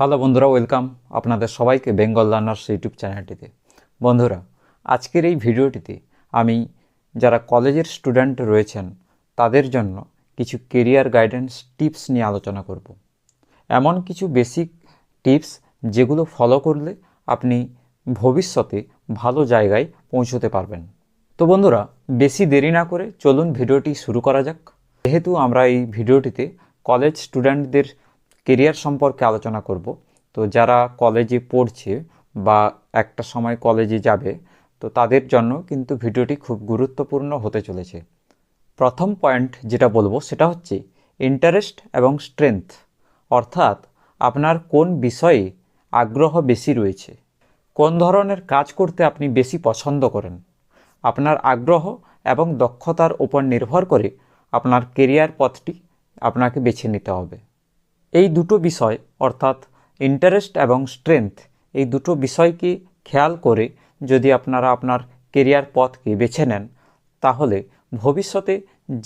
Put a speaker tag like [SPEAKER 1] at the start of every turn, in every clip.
[SPEAKER 1] Hello বন্ধুরা, welcome আপনাদের সবাইকে বেঙ্গল লার্নার্স ইউটিউব চ্যানেলটিতে। বন্ধুরা, আজকের এই ভিডিওটিতে আমি যারা কলেজের স্টুডেন্ট রয়েছেন, তাদের জন্য কিছু কেরিয়ার গাইডেন্স টিপস নিয়ে আলোচনা করব। এমন কিছু বেসিক টিপস যেগুলো ফলো করলে আপনি ভবিষ্যতে ভালো জায়গায় পৌঁছতে পারবেন। তো বন্ধুরা, বেশি দেরি না করে চলুন ভিডিওটি শুরু করা যাক। যেহেতু আমরা এই ভিডিওটিতে কলেজ স্টুডেন্টদের কেরিয়ার সম্পর্কে আলোচনা করব। তো যারা কলেজে পড়ছে বা একটা সময় কলেজে যাবে, তো তাদের জন্য কিন্তু ভিডিওটি খুব গুরুত্বপূর্ণ হতে চলেছে। প্রথম পয়েন্ট যেটা বলব সেটা হচ্ছে ইন্টারেস্ট এবং স্ট্রেংথ অর্থাৎ আপনার কোন বিষয়ে আগ্রহ বেশি রয়েছে, কোন ধরনের কাজ করতে আপনি বেশি পছন্দ করেন, আপনার আগ্রহ এবং দক্ষতার উপর নির্ভর করে আপনার কেরিয়ার পথটি আপনাকে বেছে নিতে হবে। এই দুটো বিষয়, অর্থাৎ ইন্টারেস্ট এবং স্ট্রেংথ এই দুটো বিষয়কে খেয়াল করে যদি আপনারা আপনার কেরিয়ার পথকে বেছে নেন, তাহলে ভবিষ্যতে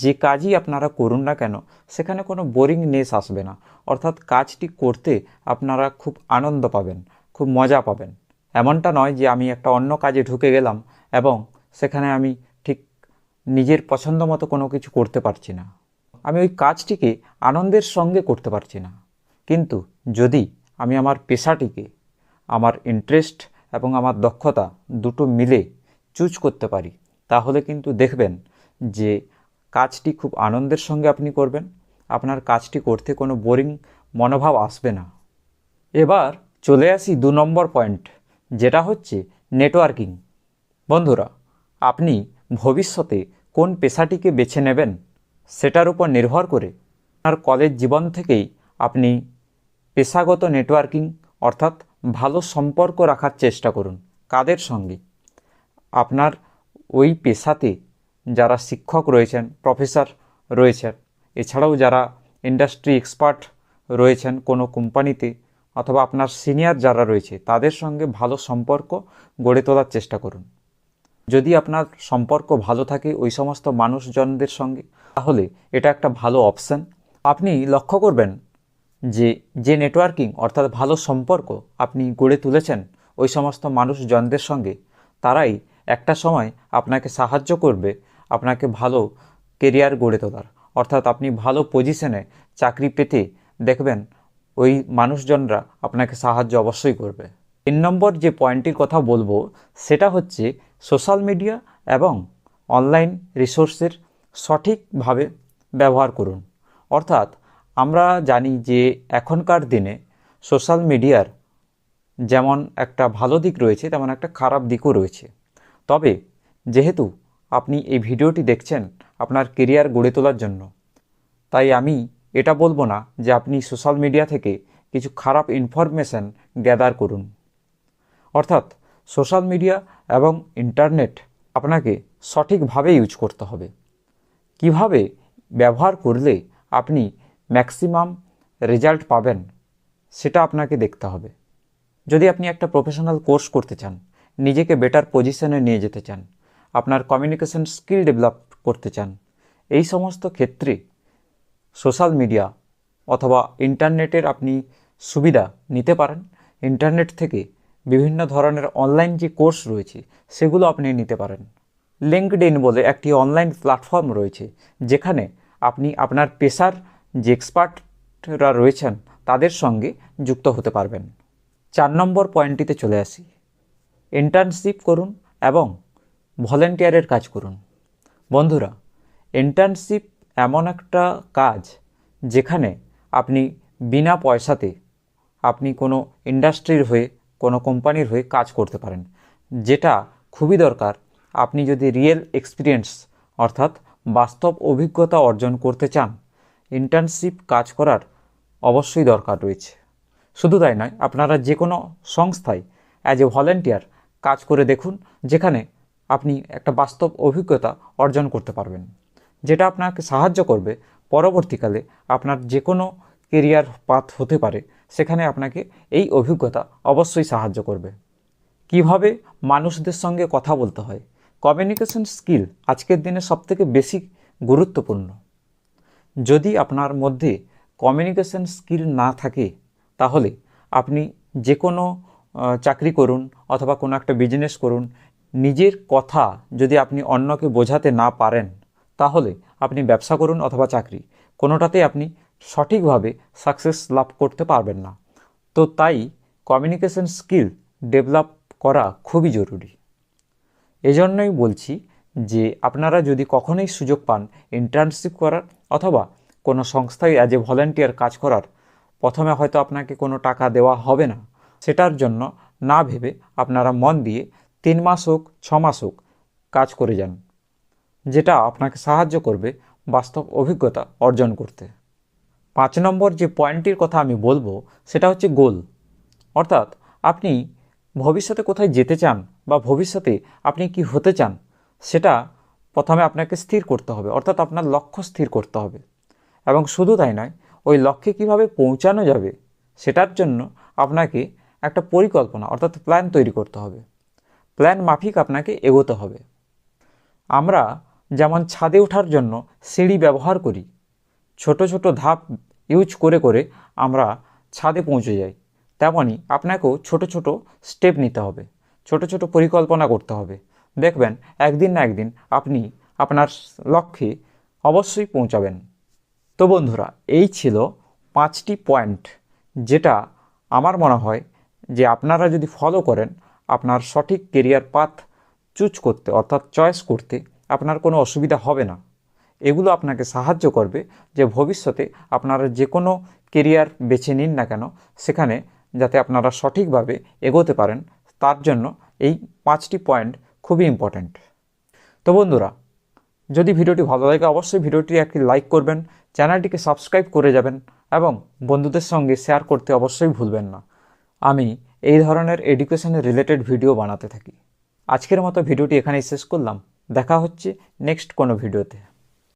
[SPEAKER 1] যে কাজই আপনারা করুন না কেন, সেখানে কোনো বোরিংনেস আসবে না। অর্থাৎ কাজটি করতে আপনারা খুব আনন্দ পাবেন, খুব মজা পাবেন। এমনটা নয় যে আমি একটা অন্য কাজে ঢুকে গেলাম এবং সেখানে আমি ঠিক নিজের পছন্দ মতো কোনো কিছু করতে পারছি না। আমি ওই কাজটিকে আনন্দের সঙ্গে করতে পারছি না। কিন্তু যদি আমি আমার পেশাটিকে, আমার ইন্টারেস্ট এবং আমার দক্ষতা দুটো মিলে চুজ করতে পারি, তাহলে কিন্তু দেখবেন যে কাজটি খুব আনন্দের সঙ্গে আপনি করবেন, আপনার কাজটি করতে কোনো বোরিং মনোভাব আসবে না। এবার চলে আসি দু নম্বর পয়েন্ট যেটা হচ্ছে নেটওয়ার্কিং বন্ধুরা, আপনি ভবিষ্যতে কোন পেশাটিকে বেছে নেবেন? সেটার উপর নির্ভর করে আপনার কলেজ জীবন থেকেই আপনি পেশাগত নেটওয়ার্কিং অর্থাৎ ভালো সম্পর্ক রাখার চেষ্টা করুন কাদের সঙ্গে। আপনার ওই পেশাতে যারা শিক্ষক রয়েছেন, প্রফেসর রয়েছেন, এছাড়াও যারা ইন্ডাস্ট্রি এক্সপার্ট রয়েছেন কোনো কোম্পানিতে অথবা আপনার সিনিয়র যারা রয়েছে, তাদের সঙ্গে ভালো সম্পর্ক গড়ে তোলার চেষ্টা করুন। যদি আপনার সম্পর্ক ভালো থাকে, ওই সমস্ত মানুষজনদের সঙ্গে তাহলে এটা একটা ভালো অপশান আপনি লক্ষ্য করবেন যে যে নেটওয়ার্কিং অর্থাৎ ভালো সম্পর্ক আপনি গড়ে তুলেছেন ওই সমস্ত মানুষজনদের সঙ্গে, তারাই একটা সময় আপনাকে সাহায্য করবে আপনাকে ভালো কেরিয়ার গড়ে তোলার। অর্থাৎ আপনি ভালো পজিশনে চাকরি পেতে দেখবেন ওই মানুষজনরা আপনাকে সাহায্য অবশ্যই করবে। তিন নম্বর যে পয়েন্টটির কথা বলব, সেটা হচ্ছে সোশ্যাল মিডিয়া এবং অনলাইন রিসোর্সের সঠিকভাবে ব্যবহার করুন। অর্থাৎ আমরা জানি যে এখনকার দিনে সোশ্যাল মিডিয়ার যেমন একটা ভালো দিক রয়েছে, তেমন একটা খারাপ দিকও রয়েছে। তবে যেহেতু আপনি এই ভিডিওটি দেখছেন আপনার কেরিয়ার গড়ে তোলার জন্য, তাই আমি এটা বলব না যে আপনি সোশ্যাল মিডিয়া থেকে কিছু খারাপ ইনফরমেশান গ্যাদার করুন। অর্থাৎ সোশ্যাল মিডিয়া এবং ইন্টারনেট আপনাকে সঠিকভাবে ইউজ করতে হবে। কীভাবে ব্যবহার করলে আপনি ম্যাক্সিমাম রেজাল্ট পাবেন, সেটা আপনাকে দেখতে হবে। যদি আপনি একটা প্রফেশনাল কোর্স করতে চান, নিজেকে বেটার পজিশনে নিয়ে যেতে চান, আপনার কমিউনিকেশন স্কিল ডেভেলপ করতে চান, এই সমস্ত ক্ষেত্রে সোশ্যাল মিডিয়া অথবা ইন্টারনেটের আপনি সুবিধা নিতে পারেন। ইন্টারনেট থেকে বিভিন্ন ধরনের অনলাইন যে কোর্স রয়েছে, সেগুলো আপনি নিতে পারেন। লিঙ্কডইন বলে একটি অনলাইন প্ল্যাটফর্ম রয়েছে, যেখানে আপনি আপনার পেশার যে এক্সপার্টরা রয়েছেন তাদের সঙ্গে যুক্ত হতে পারবেন। চার নম্বর পয়েন্টটিতে চলে আসি। ইন্টার্নশিপ করুন এবং ভলেন্টিয়ারের কাজ করুন। বন্ধুরা, ইন্টার্নশিপ এমন একটা কাজ যেখানে আপনি বিনা পয়সাতে আপনি কোনো ইন্ডাস্ট্রির হয়ে, কোনো কোম্পানির হয়ে কাজ করতে পারেন, যেটা খুবই দরকার আপনি যদি রিয়েল এক্সপিরিয়েন্স অর্থাৎ বাস্তব অভিজ্ঞতা অর্জন করতে চান ইন্টার্নশিপ কাজ করার অবশ্যই দরকার রয়েছে। শুধু তাই নয়, আপনারা যে কোনো সংস্থায় অ্যাজ এ ভলেন্টিয়ার কাজ করে দেখুন, যেখানে আপনি একটা বাস্তব অভিজ্ঞতা অর্জন করতে পারবেন। যেটা আপনাকে সাহায্য করবে, পরবর্তীকালে আপনার যে কোনো কেরিয়ার পাথ হতে পারে, সেখানে আপনাকে এই অভিজ্ঞতা অবশ্যই সাহায্য করবে। কীভাবে মানুষদের সঙ্গে কথা বলতে হয় কমিউনিকেশন স্কিল আজকের দিনে সবথেকে বেশি গুরুত্বপূর্ণ। যদি আপনার মধ্যে কমিউনিকেশন স্কিল না থাকে, তাহলে আপনি যে কোনো চাকরি করুন অথবা কোনো একটা বিজনেস করুন, নিজের কথা যদি আপনি অন্যকে বোঝাতে না পারেন, তাহলে আপনি ব্যবসা করুন অথবা চাকরি। কোনোটাতেই আপনি সঠিকভাবে সাকসেস লাভ করতে পারবেন না। তো তাই কমিউনিকেশন স্কিল ডেভেলপ করা খুবই জরুরি। এজন্যই বলছি যে আপনারা যদি কখনোই সুযোগ পান ইন্টার্নশিপ করার অথবা কোনো সংস্থায় অ্যাজ এ ভলেন্টিয়ার কাজ করার, প্রথমে হয়তো আপনাকে কোনো টাকা দেওয়া হবে না। সেটার জন্য না ভেবে আপনারা মন দিয়ে তিন মাস হোক, ছ মাস হোক কাজ করে যান, যেটা আপনাকে সাহায্য করবে বাস্তব অভিজ্ঞতা অর্জন করতে। পাঁচ নম্বর যে পয়েন্টটির কথা আমি বলব, সেটা হচ্ছে গোল অর্থাৎ আপনি ভবিষ্যতে কোথায় যেতে চান বা ভবিষ্যতে আপনি কি হতে চান, সেটা প্রথমে আপনাকে স্থির করতে হবে, অর্থাৎ আপনার লক্ষ্য স্থির করতে হবে। এবং শুধু তাই নয়, ওই লক্ষ্যে কীভাবে পৌঁছানো যাবে, সেটার জন্য আপনাকে একটা পরিকল্পনা, অর্থাৎ প্ল্যান তৈরি করতে হবে। প্ল্যান মাফিক আপনাকে এগোতে হবে। আমরা যেমন ছাদে ওঠার জন্য সিঁড়ি ব্যবহার করি, ছোট ছোট ধাপ ইউজ করে করে আমরা ছাদে পৌঁছে যাই তেমনই আপনাকেও ছোট ছোট স্টেপ নিতে হবে। ছোট ছোট পরিকল্পনা করতে হবে। দেখবেন, একদিন না একদিন আপনি আপনার লক্ষ্যে অবশ্যই পৌঁছাবেন। তো বন্ধুরা, এই ছিল পাঁচটি পয়েন্ট যেটা আমার মনে হয় যে আপনারা যদি ফলো করেন, আপনার সঠিক কেরিয়ার পাথ চুজ করতে, অর্থাৎ চয়েস করতে আপনার কোনো অসুবিধা হবে না। এগুলো আপনাকে সাহায্য করবে যে ভবিষ্যতে আপনারা যে কোনো কেরিয়ার বেছে নিন না কেন, সেখানে যাতে আপনারা সঠিকভাবে এগোতে পারেন। তার জন্য এই পাঁচটি পয়েন্ট খুবই ইম্পর্ট্যান্ট তো বন্ধুরা, যদি ভিডিওটি ভালো লাগে অবশ্যই ভিডিওটি একটি লাইক করবেন, চ্যানেলটিকে সাবস্ক্রাইব করে যাবেন এবং বন্ধুদের সঙ্গে শেয়ার করতে অবশ্যই ভুলবেন না। আমি এই ধরনের এডুকেশনের রিলেটেড ভিডিও বানাতে থাকি। আজকের মতো ভিডিওটি এখানেই শেষ করলাম। দেখা হচ্ছে নেক্সট কোনো ভিডিওতে